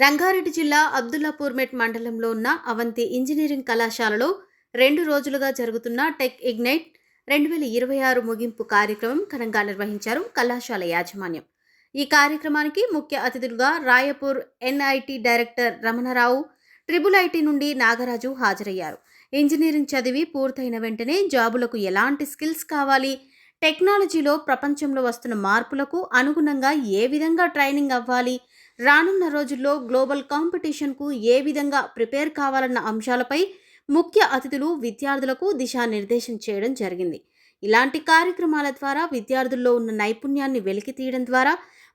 రంగారెడ్డి జిల్లా అబ్దుల్లాపూర్మెట్ మండలంలో ఉన్న అవంతి ఇంజనీరింగ్ కళాశాలలో రెండు రోజులుగా జరుగుతున్న టెక్ ఇగ్నైట్ రెండు వేల ఇరవై ఆరు ముగింపు కార్యక్రమం ఘనంగా నిర్వహించారు కళాశాల యాజమాన్యం. ఈ కార్యక్రమానికి ముఖ్య అతిథులుగా Raipur NIT director Ramanarao triple IT నుండి నాగరాజు హాజరయ్యారు. ఇంజనీరింగ్ చదివి పూర్తయిన వెంటనే జాబులకు ఎలాంటి స్కిల్స్ కావాలి టెక్నాలజీలో ప్రపంచంలో వస్తున్న మార్పులకు అనుగుణంగా ఏ విధంగా ట్రైనింగ్ అవ్వాలి రానున్న రోజుల్లో గ్లోబల్ కాంపిటీషన్కు ఏ విధంగా ప్రిపేర్ కావాలన్న అంశాలపై ముఖ్య అతిథులు విద్యార్థులకు దిశానిర్దేశం చేయడం జరిగింది. ఇలాంటి కార్యక్రమాల ద్వారా విద్యార్థుల్లో ఉన్న నైపుణ్యాన్ని వెలికి తీయడం ద్వారా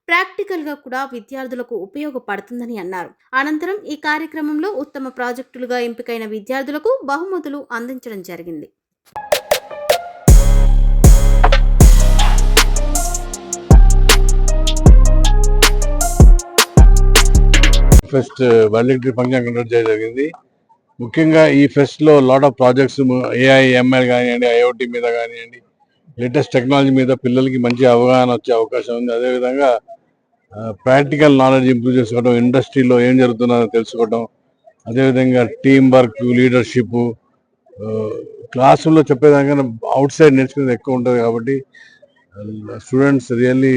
ప్రాక్టికల్గా కూడా విద్యార్థులకు ఉపయోగపడుతుందని అన్నారు. అనంతరం ఈ కార్యక్రమంలో ఉత్తమ ప్రాజెక్టులుగా ఎంపికైన విద్యార్థులకు బహుమతులు అందించడం జరిగింది. ఫెస్ట్ వాలంటరీ ఫంక్షన్ కండక్ట్ చేయడం జరిగింది. ముఖ్యంగా ఈ ఫెస్ట్లో lot of projects AI ML కానివ్వండి ఐఓటీ మీద కానివ్వండి లేటెస్ట్ టెక్నాలజీ మీద పిల్లలకి మంచి అవగాహన వచ్చే అవకాశం ఉంది. అదేవిధంగా ప్రాక్టికల్ నాలెడ్జ్ ఇంప్రూవ్ చేసుకోవడం ఇండస్ట్రీలో ఏం జరుగుతుందో తెలుసుకోవడం అదేవిధంగా టీం వర్క్ లీడర్షిప్ క్లాసుల్లో చెప్పేదానికన్నా అవుట్ సైడ్ నేర్చుకునేది ఎక్కువ ఉంటుంది కాబట్టి students really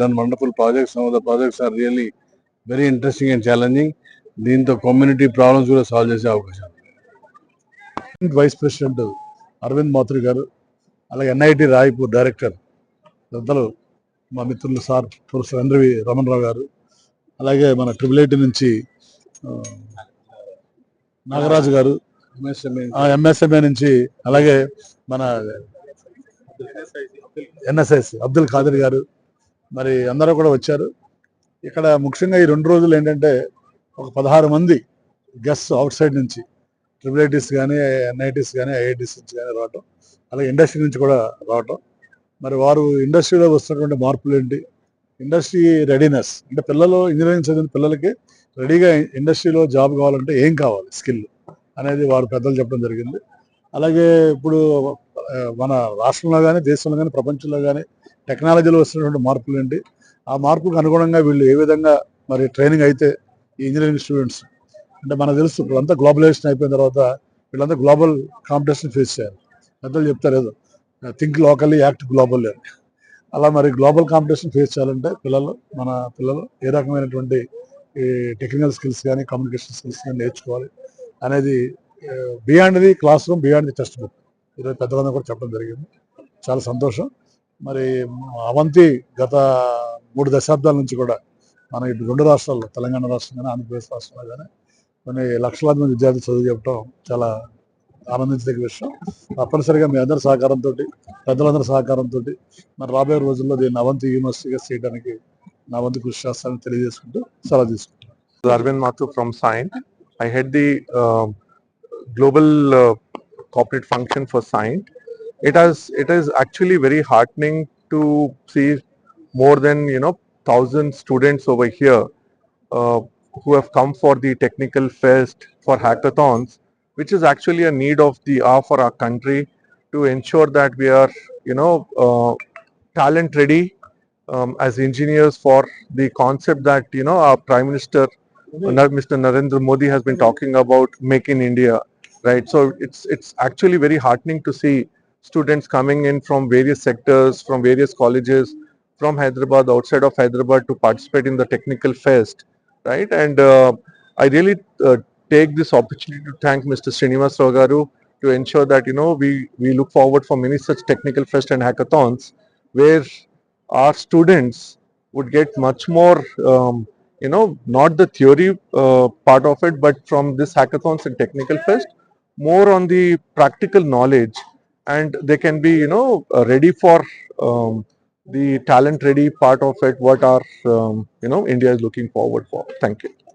done wonderful projects of the projects are really very interesting and challenging దీంతో కమ్యూనిటీ ప్రాబ్లమ్స్ కూడా సాల్వ్ చేసే అవకాశం. వైస్ ప్రెసిడెంట్ అరవింద్ మాథురి గారు అలాగే ఎన్ఐటి రాయ్పూర్ డైరెక్టర్ పెద్దలు మా మిత్రులు సార్ ప్రొఫెసర్ ఎండ్రవి రమణరావు గారు అలాగే మన ట్రిపుల్ ఐటీ నుంచి నాగరాజు గారు ఎంఎస్ఎంఏ నుంచి అలాగే మన ఎన్ఎస్ఎస్ అబ్దుల్ ఖాదర్ గారు మరి అందరూ కూడా వచ్చారు ఇక్కడ ముఖ్యంగా ఈ రెండు రోజులు ఏంటంటే ఒక పదహారు మంది గెస్ట్ అవుట్ సైడ్ నుంచి ట్రిపుల్ ఐటీస్ కానీ ఎన్ఐటీస్ కానీ ఐఐటీస్ నుంచి కానీ రావటం అలాగే ఇండస్ట్రీ నుంచి కూడా రావటం. మరి వారు ఇండస్ట్రీలో వస్తున్నటువంటి మార్పులు ఏంటి? ఇండస్ట్రీ రెడీనెస్ అంటే పిల్లలు ఇంజనీరింగ్ చదివిన పిల్లలకి రెడీగా ఇండస్ట్రీలో జాబ్ కావాలంటే ఏం కావాలి? స్కిల్ అనేది వారు పెద్దలు చెప్పడం జరిగింది. అలాగే ఇప్పుడు మన రాష్ట్రంలో కానీ దేశంలో కానీ ప్రపంచంలో కానీ టెక్నాలజీలో వస్తున్నటువంటి మార్పులు ఏంటి? ఆ మార్పుకు అనుగుణంగా వీళ్ళు ఏ విధంగా మరి ట్రైనింగ్ అయితే ఈ ఇంజనీరింగ్ స్టూడెంట్స్ అంటే మనకు తెలుసు ఇప్పుడు అంతా గ్లోబలైజేషన్ అయిపోయిన తర్వాత వీళ్ళంతా గ్లోబల్ కాంపిటీషన్ ఫేస్ చేయాలి. పెద్దలు చెప్తారు ఏదో థింక్ లోకల్లీ యాక్ట్ గ్లోబల్ అని. అలా మరి గ్లోబల్ కాంపిటీషన్ ఫేస్ చేయాలంటే పిల్లలు మన పిల్లలు ఏ రకమైనటువంటి ఈ టెక్నికల్ స్కిల్స్ కానీ కమ్యూనికేషన్ స్కిల్స్ కానీ నేర్చుకోవాలి అనేది beyond the classroom beyond the textbook ఈరోజు పెద్దలందరూ కూడా చెప్పడం జరిగింది. చాలా సంతోషం. మరి అవంతి గత మూడు దశాబ్దాల నుంచి కూడా మన ఇటు రెండు రాష్ట్రాల్లో తెలంగాణ రాష్ట్రం కానీ ఆంధ్రప్రదేశ్ రాష్ట్రంలో కానీ కొన్ని లక్షలాది మంది విద్యార్థులు చదువు చెప్పడం చాలా ఆనందించదగ్గ విషయం. తప్పనిసరిగా మీ అందరి సహకారంతో పెద్దలందరి సహకారంతో మరి రాబోయే రోజుల్లో దీన్ని అవంతి యూనివర్సిటీగా చేయడానికి నా వంతు కృషి చేస్తానని తెలియజేసుకుంటూ సలహా తీసుకుంటాను Arvind Mathew from sign I head the global global function for science. It has it is actually very heartening to see more than you know thousand students over here uh, who have come for the technical fest for hackathons, which is actually a need of the hour for our country to ensure that we are you know uh, talent ready um, as engineers for the concept that you know our prime minister Mr. Narendra Modi has been talking about Make in India, right? So it's it's actually very heartening to see students coming in from various sectors, from various colleges, from Hyderabad, outside of Hyderabad, to participate in the technical fest, right? And uh, I really uh, take this opportunity to thank Mr. Srinivas Ragaru to ensure that you know we we look forward for many such technical fest and hackathons where our students would get much more um, you know not the theory uh, part of it but from this hackathons and technical fest more on the practical knowledge and they can be you know uh, ready for um, the talent ready part of it what our um, you know india is looking forward for. Thank you